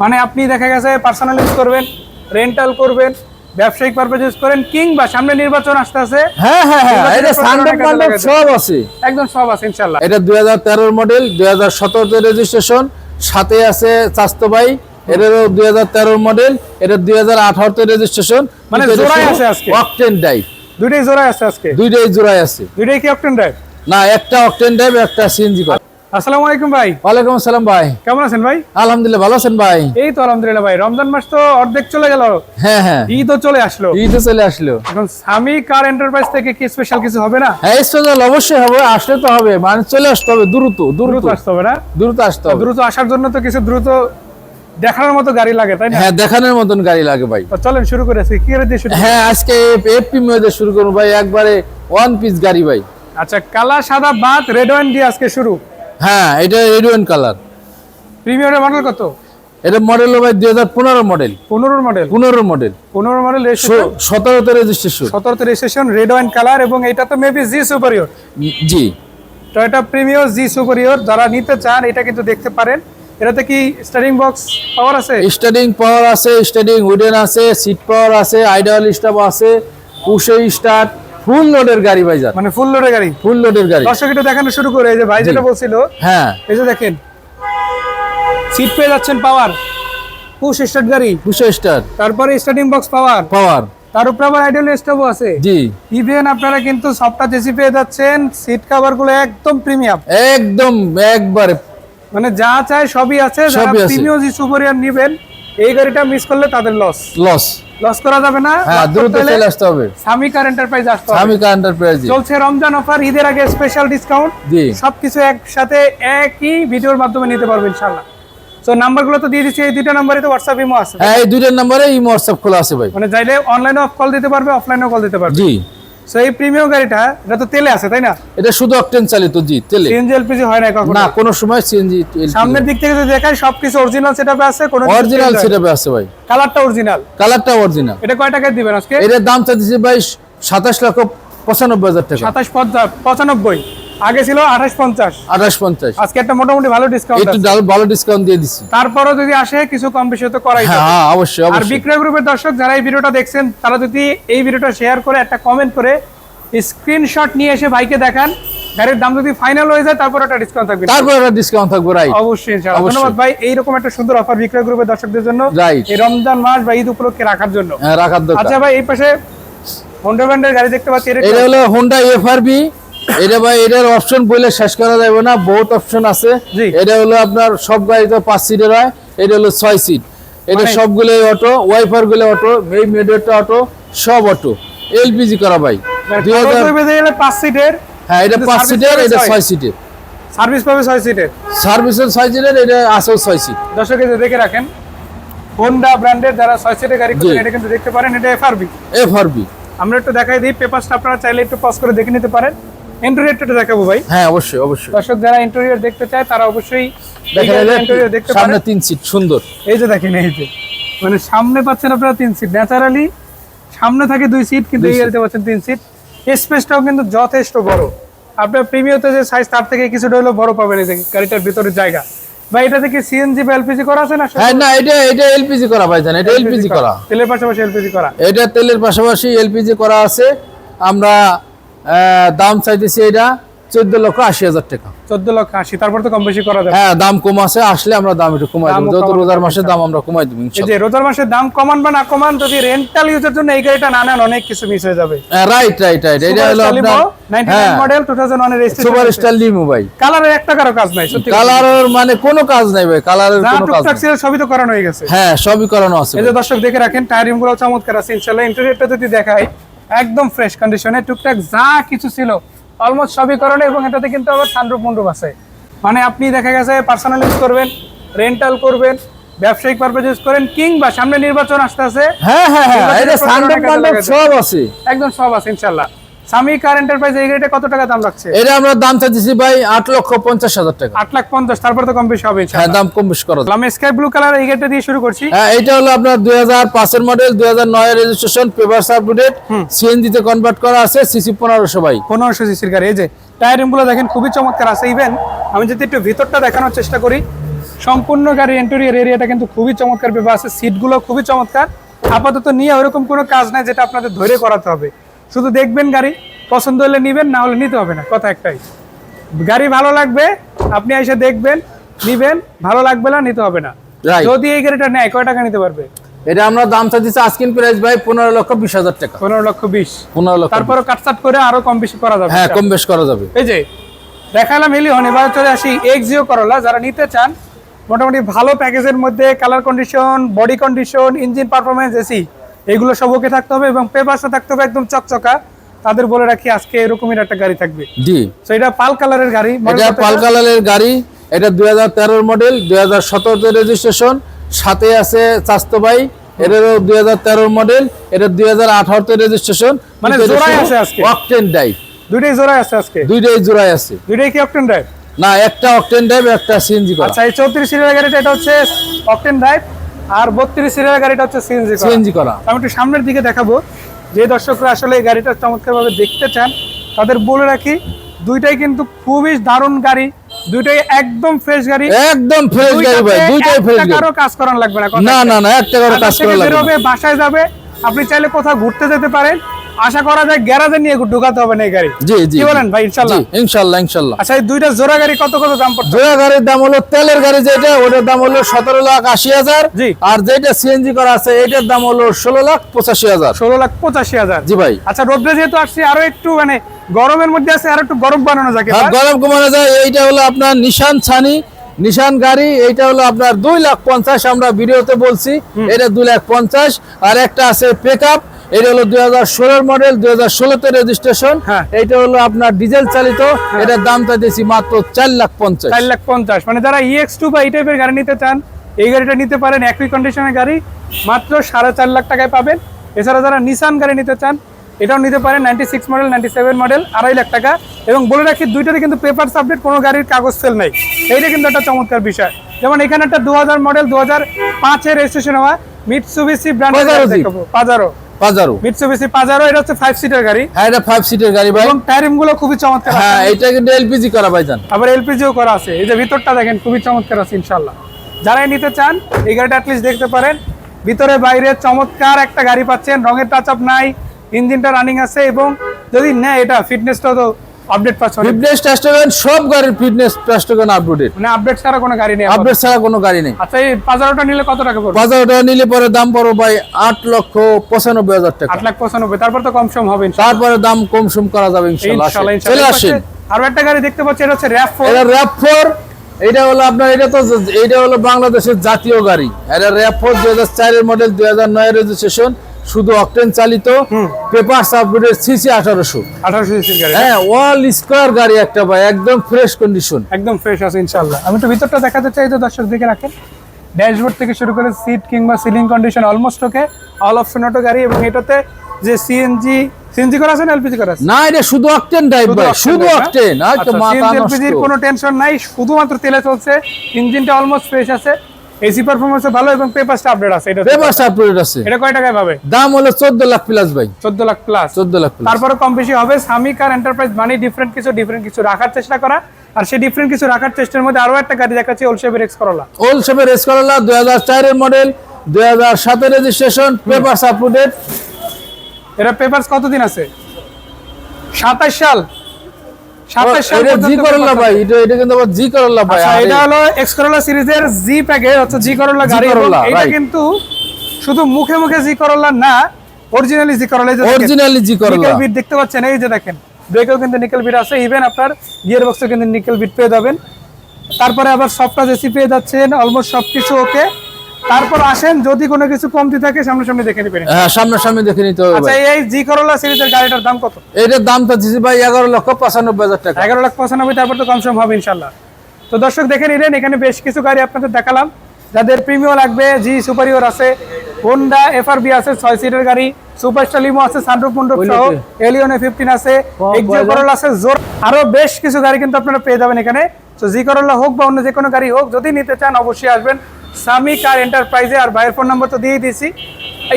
মানে আপনি দেখা গেছে পার্সোনাল ইউজ করবেন রেন্টাল করবেন ব্যবসায়িক পারপাস ইউজ করেন কিংবা সামনে নির্বাচন আসতে আছে হ্যাঁ হ্যাঁ হ্যাঁ এটা সানডেপ সব আছে। একদম সব আছে ইনশাল্লাহ এটা দুই হাজার তেরোর মডেল দুই হাজার সতেরোতে রেজিস্ট্রেশন সাথে আছে চাস্তবাই এটারও মডেল এটা হাজার রেজিস্ট্রেশন মানে আছে আজকে। অকটেন দুইটাই আছে আজকে? দুইটাই জোড়ায় আছে। দুইটাই কি অপশন ড্রাইভ না একটা অকটেন ডাইভ একটা সিএনজি আসসালামু আলাইকুম ভাই। ওয়ালাইকুম আসসালাম ভাই। কেমন আছেন ভাই? আলহামদুলিল্লাহ ভালো আছেন ভাই? এই তো আলহামদুলিল্লাহ ভাই। রমজান মাস তো অর্ধেক চলে গেল। হ্যাঁ হ্যাঁ। ঈদও চলে আসলো। ঈদে চলে আসলো। এখন স্বামী কার এন্টারপ্রাইজ থেকে কি স্পেশাল কিছু হবে না? হ্যাঁ স্পেশাল অবশ্যই হবে আসলে তো হবে। মানে চলে আসতে হবে দ্রুত দ্রুত। আসতে হবে না? দ্রুত আসতে হবে। দ্রুত আসার জন্য তো কিছু দ্রুত দেখানোর মতো গাড়ি লাগে তাই না? হ্যাঁ দেখানোর মতন গাড়ি লাগে ভাই। তো চলেন শুরু করে আজকে। কি দিয়ে শুরু হ্যাঁ আজকে এফপি মেয়েদের শুরু করব ভাই। একবারে ওয়ান পিস গাড়ি ভাই। আচ্ছা কালা সাদা বাদ রেড ওয়াইন দিয়ে আজকে শুরু। হ্যাঁ এটা রেডিওন কালার প্রিমিয়ামের মডেল কত? এটা মডেল ভাই দুই হাজার পনেরো মডেল পনেরোর মডেল পনেরো মডেল পনেরো মডেল সতেরোতে রেজিস্ট্রেশন সতেরোতে রেজিস্ট্রেশন রেড ওয়াইন কালার এবং এটা তো maybe G superior G. Toyota premier G superior যারা নিতে চান এটা কিন্তু দেখতে পারেন। এটাতে কি স্টারিং বক্স পাওয়ার আছে? স্টার্টিং পাওয়ার আছে স্টার্টিং উডেন আছে সিট পাওয়ার আছে আইডিয়াল স্টাফ আছে পুষে স্টার্ট ফুল লোডের গাড়ি ভাই মানে ফুল লোডের গাড়ি? ফুল লোডের গাড়ি। দর্শক এটা দেখানো শুরু করে এই যে ভাই যেটা বলছিল হ্যাঁ। এই যে দেখেন সিট পেয়ে যাচ্ছেন পাওয়ার পুশ স্টার্ট গাড়ি পুষে স্টার্ট তারপরে স্টার্টিং বক্স পাওয়ার পাওয়ার তার উপরে আবার আইডল স্টোভও আছে। জি। ইভেন আপনারা কিন্তু সবটা জেসি পেয়ে যাচ্ছেন সিট কভারগুলো একদম প্রিমিয়াম একদম একবারে। মানে যা চায় সবই আছে যারা। প্রিমিয়াম সুপারিয়ার নেবেন এই গাড়িটা মিস করলে তাদের লস লস লস করা যাবে না। হ্যাঁ দ্রুত চলে আসতে হবে। এন্টারপ্রাইজ আসতে হবে। আমি কান্টার প্রাইজ চলছে রমজান অফার ঈদের আগে স্পেশাল ডিসকাউন্ট সবকিছু একসাথে একই ভিডিওর মাধ্যমে নিতে পারবেন ইনশাআল্লাহ। তো নাম্বারগুলো তো দিয়ে দিচ্ছি। এই দুইটা নাম্বারে তো হোয়াটসঅ্যাপ ইমো আছে। হ্যাঁ এই দুইটার নাম্বারে এই হোয়াটসঅ্যাপ খোলা আছে ভাই। মানে চাইলে অনলাইনে অফ কল দিতে পারবে অফলাইনেও কল দিতে পারবে। জি। সো এই প্রিমিয়াম গাড়িটা এটা তো তেলে আছে তাই না? এটা শুধু অকটেন চালিত জি তেলে। সিএনজি এলপিজি হয় না কখনো? না কোনো সময় সিএনজি সামনের দিক থেকে যদি দেখাই সবকিছু অরিজিনাল সেটআপে আছে কোনো অরিজিনাল সেটআপে আছে ভাই। কালারটা অরিজিনাল কালারটা অরিজিনাল এটা কয় টাকায় দিবেন আজকে? এটার দাম চাইতেছি ভাই সাতাশ লক্ষ পঁচানব্বই হাজার টাকা। সাতাশ পঁচানব্বই। আগে ছিল আঠাশ পঞ্চাশ। আঠাশ পঞ্চাশ। আজকে একটা মোটামুটি ভালো ডিসকাউন্ট একটু ভালো ডিসকাউন্ট দিয়ে যদি আসে কিছু কম বেশি তো করাই হ্যাঁ অবশ্যই আর বিক্রয় গ্রুপের দর্শক যারা এই ভিডিওটা দেখছেন তারা যদি এই ভিডিওটা শেয়ার করে একটা কমেন্ট করে স্ক্রিনশট নিয়ে এসে ভাইকে দেখান। গাড়ির দাম যদি ফাইনাল হয়ে যায় তারপর একটা ডিসকাউন্ট থাকবে। তারপর একটা ডিসকাউন্ট থাকবে রাইট অবশ্যই ইনশাআল্লাহ। ধন্যবাদ ভাই। এইরকম একটা সুন্দর অফার বিক্রয় গ্রুপের দর্শকদের জন্য. এই রমজান মাস বা ঈদ উপলক্ষে রাখার জন্য। হ্যাঁ রাখার দরকার। আচ্ছা ভাই এই পাশে হোন্ডা ব্র্যান্ডের গাড়ি দেখতে পাচ্ছি এটা হলো হোন্ডা এফআরবি এটা ভাই এটার অপশন বলে শেষ করা যাবে না বহুত অপশন আছে। এটা হলো আপনার সব গাড়িতে পাঁচ সিটের হয় এটা হলো ছয় সিট এটা মানে- সবগুলো অটো ওয়াইফারগুলো অটো এই মেডেরটা অটো সব অটো এলপিজি করা ভাই। দুই হাজার পাঁচ সিটের হ্যাঁ এটা পাঁচ সিটের এটা ছয়। সিটের সার্ভিস পাবে ছয় সিটের সার্ভিসের ছয় সিটের এটা ছয় সিট দর্শক দেখে রাখেন হোন্ডা ব্র্যান্ডের যারা ছয় সিটের গাড়ি এটা কিন্তু দেখতে পারেন এটা এফআরবি এফআরবি আমরা একটু দেখাই দিই পেপারসটা আপনারা চাইলে একটু পজ করে দেখে নিতে পারেন। ইন্টেরিয়রটা দেখাবো ভাই। হ্যাঁ অবশ্যই অবশ্যই। দর্শক যারা ইন্টেরিয়র দেখতে চায় তারা অবশ্যই ইন্টেরিয়র দেখতে সামনে তিন সিট সুন্দর। এই যে দেখেন এই যে। মানে সামনে পাচ্ছেন আপনারা তিন সিট ন্যাচারালি সামনে থাকে দুই সিট কিন্তু দুই এই গাড়িতে পাচ্ছেন তিন সিট স্পেসটাও কিন্তু যথেষ্ট বড়। আপনার প্রিমিয়তে যে সাইজ তার থেকে কিছুটা হলেও বড় পাবেন এই গাড়িটার ভিতরে জায়গা। বা এটা থেকে সিএনজি বা এলপিজি করা আছে না হ্যাঁ না এটা এটা এলপিজি করা ভাই জান এটা এলপিজি করা। তেলের পাশাপাশি এলপিজি করা। এটা তেলের পাশাপাশি এলপিজি করা আছে। আমরা দাম চাইতেছি এটা চোদ্দ লক্ষ আশি হাজার টাকা। চোদ্দ লক্ষ আশি তারপর তো কম বেশি করা যাবে। হ্যাঁ দাম কম আছে আসলে আমরা দাম একটু কমাই দেবো। যত রোজার মাসের দাম আমরা কমাই দেবো যে রোজার মাসের দাম কমান বা না কমান যদি রেন্টাল ইউজের জন্য এই গাড়িটা না নেন অনেক কিছু মিস হয়ে যাবে। রাইট রাইট রাইট এটা হলো আপনার হ্যাঁ। মডেল টু থাউজেন্ড ওয়ানের সুপার স্টার লিমো ভাই। কালারের এক টাকারও কাজ নাই সত্যি কালারের মানে কোনো কাজ নাই ভাই। কালারের কোনো কাজ নাই। সবই তো করানো হয়ে গেছে। হ্যাঁ সবই করানো আছে এই যে দর্শক দেখে রাখেন টায়ারগুলো চমৎকার আছে ইনশাল্লাহ ইন্টেরিয়রটা যদি দেখাই একদম ফ্রেশ কন্ডিশনে টুকটাক যা কিছু ছিল অলমোস্ট সবই করানো এবং এটাতে কিন্তু আবার সানরূপ মন্ডপ আছে। মানে আপনি দেখা গেছে পার্সোনাল ইউজ করবেন রেন্টাল করবেন ব্যবসায়িক পারপাস ইউজ করেন কিংবা সামনে নির্বাচন আসতে আছে হ্যাঁ হ্যাঁ হ্যাঁ। সব আছে। একদম সব আছে ইনশাল্লাহ স্বামী কার এন্টারপ্রাইজ এই গাড়িটা কত টাকা দাম রাখছে? এটা আমরা দাম ভাই লক্ষ পঞ্চাশ হাজার টাকা। লাখ পঞ্চাশ তারপর তো কম বেশি হবে হ্যাঁ দাম কম বেশি করা আমি স্কাই ব্লু কালার এই গাড়িটা দিয়ে শুরু করছি। হ্যাঁ এটা হলো আপনার দুই হাজার মডেল দুই হাজার নয় রেজিস্ট্রেশন পেপার সার্টিফিকেট সিএনজি তে কনভার্ট করা আছে সিসি পনেরোশো ভাই। পনেরোশো সিসির গাড়ি। এই যে টায়ারগুলো দেখেন খুবই চমৎকার আছে। ইভেন আমি যদি একটু ভিতরটা দেখানোর চেষ্টা করি সম্পূর্ণ গাড়ি ইন্টেরিয়র এরিয়াটা কিন্তু খুবই চমৎকার পেপার আছে। সিটগুলো খুবই চমৎকার। আপাতত নিয়ে ওরকম কোনো কাজ নাই যেটা আপনাদের ধরে করাতে হবে। শুধু দেখবেন গাড়ি পছন্দ হলে নিবেন না হলে নিতে হবে না। কথা একটাই। গাড়ি ভালো লাগবে আপনি এসে দেখবেন নিবেন ভালো লাগবে না নিতে হবে না. যদি এই গাড়িটা নেয় কয় টাকা নিতে পারবে? এটা আমরা দাম চাচ্ছি আজকিন প্রাইস ভাই পনেরো লক্ষ বিশ হাজার টাকা। পনেরো লক্ষ বিশ। পনেরো লক্ষ তারপরে কাটসাট করে আরও কম বেশি করা যাবে। হ্যাঁ কম বেশ করা যাবে। এই যে দেখালাম এলিয়ন এবার চলে আসি এক্সিও করলা যারা নিতে চান মোটামুটি ভালো প্যাকেজের মধ্যে colour condition body condition engine performance AC. এগুলো সব ওকে থাকতে হবে এবং পেপারসও থাকতে হবে একদম চকচকা। তাদের বলে রাখি আজকে এরকমের একটা গাড়ি থাকবে। জি। তো এটা পাল কালারের গাড়ি এটা পাল কালারের গাড়ি এটা দুই হাজার মডেল দুই হাজার রেজিস্ট্রেশন সাথে আছে চাস্তবাই এটারও দুই হাজার মডেল এটা দুই হাজার রেজিস্ট্রেশন মানে জোড়ায় আছে আজকে? অকটেন ড্রাইভ দুইটাই জোড়ায় আছে আজকে? দুইটাই জোড়ায় আছে। দুইটাই কি অকটেন ড্রাইভ না একটা অকটেন ড্রাইভ একটা সিএনজি করা। আচ্ছা এই চৌত্রিশ সিরিয়াল গাড়িটা এটা হচ্ছে অকটেন ড্রাইভ আর বত্রিশ সিরিয়াল গাড়িটা হচ্ছে সিএনজি সিএনজি করা। আমি একটু সামনের দিকে দেখাবো। যে দর্শকরা আসলে এই গাড়িটা চমৎকারভাবে দেখতে চান তাদের বলে রাখি দুইটাই কিন্তু খুবই দারুণ গাড়ি দুইটাই একদম ফ্রেশ গাড়ি। একদম ফ্রেশ গাড়ি ভাই দুইটাই ফ্রেশ গাড়ি। কারও কাজ করার লাগবে না না না না একটা করে কাজ করার করা লাগবে বাসায় যাবে আপনি চাইলে কোথাও ঘুরতে যেতে পারেন। আশা করা যায় গ্যারাজে নিয়ে ঢুকাতে হবে না এই গাড়ি। জি জি বলেন ভাই ইনশাল্লাহ? জি ইনশাল্লাহ ইনশাল্লাহ। আচ্ছা এই দুইটা জোড়া গাড়ি কত কত দাম পড়ছে? জোড়া গাড়ির দাম হলো তেলের গাড়ি যেটা ওটার দাম হলো সতেরো লাখ আশি হাজার। জি। আর যেটা সিএনজি করা আছে এটার দাম হলো ষোলো লাখ পঁচাশি হাজার। ষোলো লাখ পঁচাশি হাজার। জি ভাই। আচ্ছা রোদ্রে যেহেতু আসছি আরও একটু মানে গরমের মধ্যে আছে আরও একটু গরম বানানো আর গরম কমানো যায় এইটা হলো আপনার নিশান ছানি। নিশান গাড়ি এইটা হলো আপনার দুই লাখ পঞ্চাশ আমরা ভিডিওতে বলছি এটা দুই লাখ পঞ্চাশ। আর একটা আছে পিক আপ এটা হলো দুই হাজার ষোলোর মডেল দুই হাজার ষোলোতে রেজিস্ট্রেশন হ্যাঁ। এইটা হলো আপনার ডিজেল চালিত। এটার দামটা দিয়েছি মাত্র চার লাখ পঞ্চাশ। চার লাখ পঞ্চাশ। মানে যারা ইএক্স টু বা এই টাইপের গাড়ি নিতে চান এই গাড়িটা নিতে পারেন একই কন্ডিশনের গাড়ি মাত্র সাড়ে চার লাখ টাকায় পাবেন। এছাড়া যারা নিসান গাড়ি নিতে চান এটাও নিতে পারেন ninety six model ninety seven model আড়াই লাখ টাকা। এবং বলে রাখি দুইটাতে কিন্তু পেপার সাবজেক্ট কোনো গাড়ির কাগজ সেল নেই। এইটা কিন্তু একটা চমৎকার বিষয়। যেমন এখানে একটা দু হাজার মডেল দু হাজার পাঁচের রেজিস্ট্রেশন হওয়া মিটসুবিসি Jeep। দেখাবো। পাজারো বাজারও মিটসুবিসি পাজারো এটা হচ্ছে ফাইভ সিটার গাড়ি। হ্যাঁ এটা ফাইভ সিটার গাড়ি ভাই। এবং টায়ারিংগুলো খুবই চমৎকার। হ্যাঁ এটা কিন্তু এলপিজি করা ভাইজান। আবার এলপিজিও করা আছে। এই যে ভিতরটা দেখেন খুবই চমৎকার আছে ইনশাল্লাহ যারাই নিতে চান এই গাড়িটা অ্যাটলিস্ট দেখতে পারেন। ভিতরে বাইরে চমৎকার একটা গাড়ি পাচ্ছেন। রঙের টাচ আপ নাই ইঞ্জিনটা রানিং আছে এবং যদি নেয় এটা ফিটনেসটা তো আপডেট। ফিটনেস টেস্টগেন সব গাড়ির ফিটনেস টেস্টগেন আপডেটেড মানে আপডেট ছাড়া কোনো গাড়ি নেই আপডেট ছাড়া কোনো গাড়ি নেই। আচ্ছা এই পাঁচারোটা নিলে কত টাকা পড়বে? বাজার ওটা নিলে পরে দাম পড়ো ভাই আট লক্ষ পঁচানব্বই হাজার টাকা। আট লাখ পঁচানব্বই তারপর তো কম সম হবে ইনশাল্লাহ। তারপরে দাম কম সম করা যাবে ইনশাল্লাহ। চলে আসেন। আরও একটা গাড়ি দেখতে পাচ্ছি এটা হচ্ছে র্যাপ ফোর এটা র্যাপ ফোর এটা হলো আপনার এটা তো এটা হলো বাংলাদেশের জাতীয় গাড়ি। এটা র্যাপ ফোর দুই হাজার চারের মডেল দুই হাজার নয় রেজিস্ট্রেশন শুধু অকটেন চালিত পেপার সাবমিটের সিসি আঠারোশো। আঠারোশো সিসির গাড়ি হ্যাঁ ওয়াল স্কোয়ার গাড়ি একটা ভাই একদম ফ্রেশ কন্ডিশন একদম ফ্রেশ আছে ইনশাল্লাহ আমি তো ভিতরটা দেখাতে চাই তো দর্শক দিকে রাখেন। ড্যাশবোর্ড থেকে শুরু করে সিট কিংবা ceiling condition almost okay all option auto গাড়ি এবং এটাতে যে সিএনজি সিএনজি করা আছে না এলপিজি করা আছে? না এটা শুধু অকটেন ড্রাইভ ভাই শুধু অকটেন আর তো মাথা নষ্ট। কোনো টেনশন নাই শুধুমাত্র তেলে চলছে ইঞ্জিনটা অলমোস্ট ফ্রেশ আছে। এসি পারফরমেন্স ভালো এবং পেপারসটা আপডেট আছে এটা পেপার আপডেট আছে। এটা কয় টাকায় পাবে? দাম হলো চোদ্দ লাখ প্লাস ভাই। চোদ্দ লাখ প্লাস চোদ্দ লাখ প্লাস তারপরে কম বেশি হবে সামিক আর এন্টারপ্রাইজ মানে ডিফারেন্ট কিছু ডিফারেন্ট কিছু রাখার চেষ্টা করা। আর সেই ডিফারেন্ট কিছু রাখার চেষ্টার মধ্যে আরও একটা গাড়ি দেখাচ্ছি ওলশেপের এক্স করলা ওল শেপের রেস করলা দুই হাজার চারের মডেল দুই হাজার সাতের রেজিস্ট্রেশন পেপার সাপোর্টেড এটা পেপারস কতদিন আছে? সাতাশ সাল। জি পর্যন্ত ভাই এটা এটা কিন্তু আবার জি করলা ভাই আচ্ছা, এটা হলো এক্স করোলা সিরিজের জি প্যাকেজ হচ্ছে জি করোলা গাড়ি এটা কিন্তু শুধু মুখে মুখে জি না অরিজিনালি জি অরিজিনালি জি বিট দেখতে পাচ্ছেন এই যে দেখেন। ব্রেকেও কিন্তু নিকেল বিট আছে ইভেন আপনার গিয়ার কিন্তু নিকেল বিট পেয়ে যাবেন। তারপরে আবার এসি পেয়ে যাচ্ছেন অলমোস্ট সবকিছু ওকে তারপর আসেন যদি কোনো কিছু কমতি থাকে সামনাসামনি দেখে নেবেন। হ্যাঁ সামনাসামনি দেখে নিতে হবে আচ্ছা এই জি করোলা সিরিজের গাড়িটার দাম কত? এটার দামটা দিছি ভাই এগারো লক্ষ পঁচানব্বই হাজার টাকা। এগারো লাখ পঁচানব্বই তারপর তো সম হবে ইনশাল্লাহ। তো দর্শক দেখে নিলেন এখানে বেশ কিছু গাড়ি আপনাদের দেখালাম। যাদের প্রিমিও লাগবে জি সুপারিওর আছে হোন্ডা এফআরবি আছে ছয় সিটের গাড়ি সুপারস্টার লিমো আছে সানরুফ মন্ডপ সহ এলিয়ন এ ফিফটিন আছে এক্সিও করোলা আছে জোর আরও বেশ কিছু গাড়ি কিন্তু আপনারা পেয়ে যাবেন এখানে। তো জি করোলা হোক বা অন্য যে কোনো গাড়ি হোক যদি নিতে চান অবশ্যই আসবেন। সামি কার এন্টারপ্রাইজে আর ভাইয়ের ফোন নাম্বার তো দিয়ে দিয়েছি।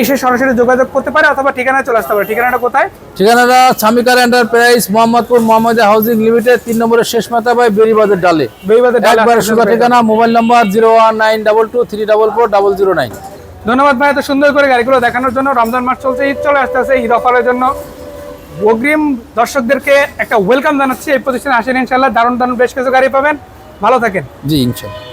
এসে সরাসরি যোগাযোগ করতে পারে অথবা ঠিকানায় চলে আসতে পারে। ঠিকানাটা কোথায়? ঠিকানাটা স্বামিকার enterprise Mohammadpur Mohammad housing limited তিন নম্বরের শেষ মাথা বাই বেরিবাদের ডালে। ডালে একবার সুগা ঠিকানা mobile number zero one nine double two three double four double zero nine. ধন্যবাদ ভাই এত সুন্দর করে গাড়িগুলো দেখানোর জন্য। রমজান মাস চলছে ঈদ চলে আসতে আসে ঈদ অফারের জন্য। অগ্রিম দর্শকদেরকে একটা ওয়েলকাম জানাচ্ছি। এই প্রতিষ্ঠানে আসেন ইনশাল্লাহ দারুণ দারুণ বেশ কিছু গাড়ি পাবেন। ভালো থাকেন। জি ইনশাল্লাহ